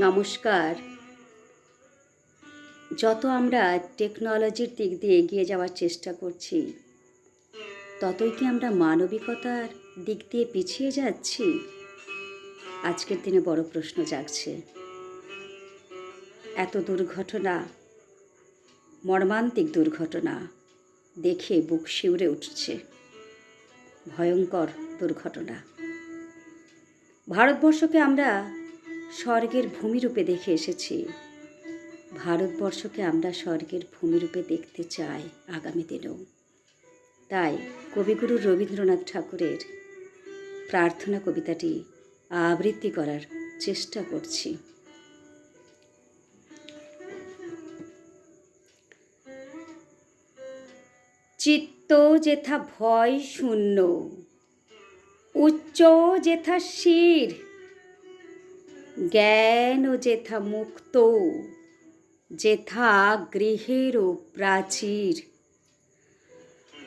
নমস্কার। যত আমরা টেকনোলজির দিক দিয়ে এগিয়ে যাওয়ার চেষ্টা করছি, ততই কি আমরা মানবিকতার দিক দিয়ে পিছিয়ে যাচ্ছি? আজকের দিনে বড় প্রশ্ন জাগছে। এত দুর্ঘটনা, মর্মান্তিক দুর্ঘটনা দেখে বুক শিউরে উঠছে। ভয়ঙ্কর দুর্ঘটনা। ভারতবর্ষকে আমরা স্বর্গের ভূমিরূপে দেখে এসেছি। ভারতবর্ষকে আমরা স্বর্গের ভূমিরূপে দেখতে চাই আগামী দিনেও। তাই কবিগুরু রবীন্দ্রনাথ ঠাকুরের প্রার্থনা কবিতাটি আবৃত্তি করার চেষ্টা করছি। চিত্ত যেথা ভয় শূন্য, উচ্চ যেথা শির জ্ঞান যেথা মুক্ত যেথা গৃহেরও প্রাচীর।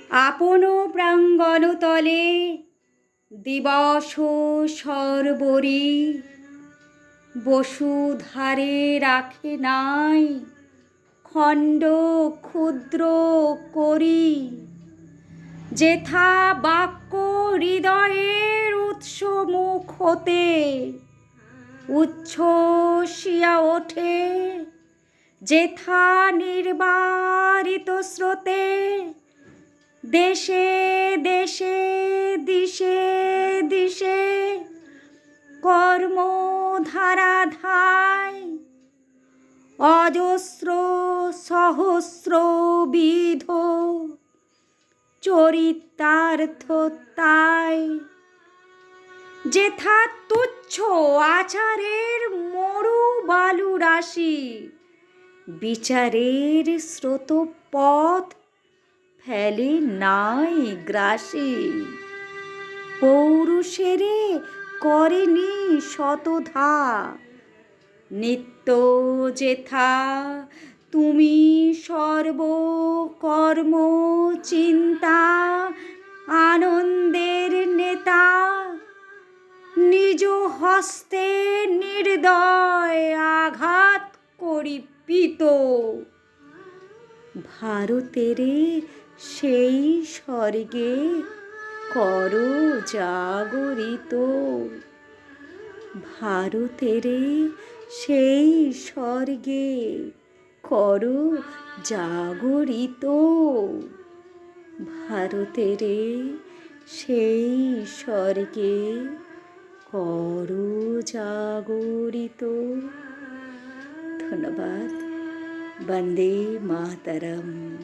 আপন প্রাঙ্গণ তলে দিবস সর্বরি, বসুধারে রাখে নাই খণ্ড ক্ষুদ্র করি। যেথা বাক্য হৃদয়ের উৎস মুখ হতে উচ্ছ্বসিয়া ওঠে, যেথা নির্বারিত স্রোতে, দেশে দেশে দিশে দিশে কর্মধারা ধায় অজস্র সহস্র বিধ চরিতার্থ তাই যেথা তুচ্ছ আচারের মরু বালু রাশি, বিচারের স্রোত পথ ফেলে নাই গ্রাসী। পৌরুষেরে করেনি শতধা, নিত্য যেথা তুমি সর্বকর্ম চিন্তা আনন্দের হস্তে নির্দয় আঘাত করি পিত ভারতেরে সেই স্বর্গে কর জাগরিত। ভারতেরে সেই স্বর্গে কর জাগরিত। ভারতেরে সেই স্বর্গে কর জাগরিত। ধন্যবাদ। বন্দে মাতরম।